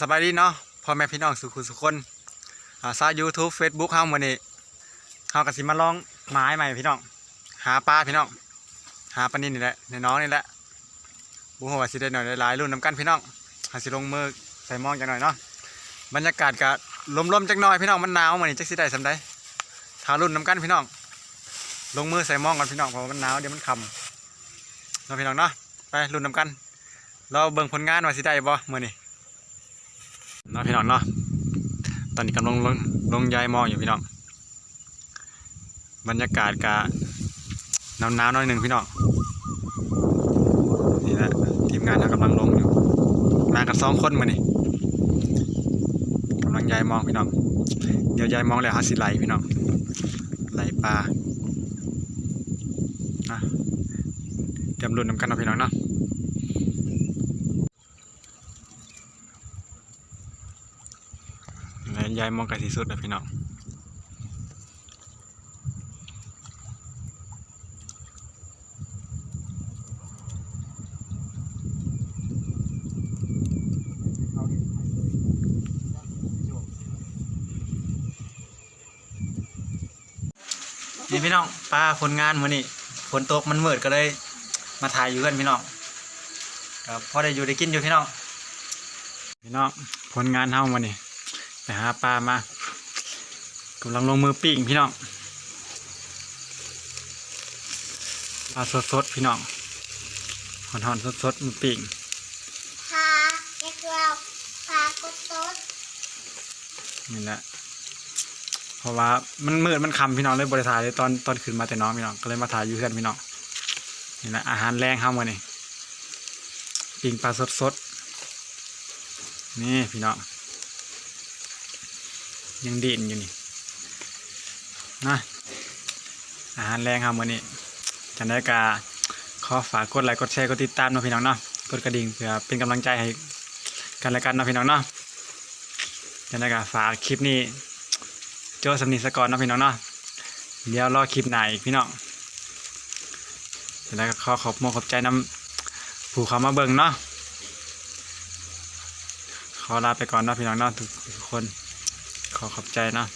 สบายดีเนาะพ่อแม่พี่น้องสุขุสุขคนอ่าซา YouTube Facebook เฮามื้อนี้เฮาก็สิมาลองไม้ใหม่พี่น้อง หาปลาพี่น้อง หาปลานินนี่แหละในน้องนี่แหละบ่ฮู้ว่าสิได้หน่อยได้หลายรุ่นนํกันพี่น้องหาสิลงมือใส่มองจักหน่อยเนาะบรรยากาศก็ลมๆจักหน่อยพี่น้องมันหนาวมื้อนี้จักสิได้สำใดถ้ารุ่นนํกันพี่น้อง ลงมือใส่มองกันพี่น้องเพราะมันหนาวเดี๋ยวมันคำเนาพี่น้องเนาะไปรุ่นนํกัน เราเบิ่งผลงานว่าสิได้บ่มื้อนี้ เนาะพี่น้องเนาะตอนนี้กำลังลงลงยายมองอยู่พี่น้องบรรยากาศกะนาหนาวๆน่อยหนึ่งพี่น้องนี่แหละทีมงานเรากำลังลงอยู่มากันสองคนมานี่กำลังยายมองพี่น้องเดี๋ยวยายมองแล้วหาสิไหลพี่น้องไหลปลาอะเตรียมรุ่นนำกันเนาะพี่น้องเนาะ แล้วยายมองไกลที่สุดนะพี่น้องนี่พี่น้องปลาผลงานมื้อนี้ฝนตกมันมืดก็เลยมาถ่ายอยู่กันพี่น้องครับพอได้อยู่ได้กินอยู่พี่น้องพี่น้องผลงานเฮามื้อนี้ ไปหาปลามากำลังลงมือปิ้งพี่น้องปลาสดๆพี่น้องหอนๆสดๆมือปิ้งพาเรียกเราพากุศลนี่แหละเพราะว่ามันมืดมันค่ำพี่น้องเลยบริษัทเลยตอนตอนขึ้นมาแต่น้องพี่น้องก็เลยมาถ่ายอยู่เพื่อนพี่น้องนี่แหละอาหารแรงเข้ามานี่ปิ้งปลาสดๆนี่พี่น้อง ยังเด่นอยู่นี่นะอาหารแรงครับมื้อนี้จันได้กาขอฝากกดไลค์กดแชร์กดติดตามนะพี่น้องเนาะกดกระดิ่งเพื่อเป็นกำลังใจให้กันและกันนะพี่น้องเนาะจันได้กาฝากคลิปนี้โจสำนีสกอร์นะพี่น้องเนาะเดี๋ยวรอคลิปไหนอีกพี่น้องจันได้ก็ขอขอบมขอบใจน้ำผู้เขามาเบิ่งเนาะขอลาไปก่อนนะพี่น้องเนาะทุกคน ขอขอบใจเนาะ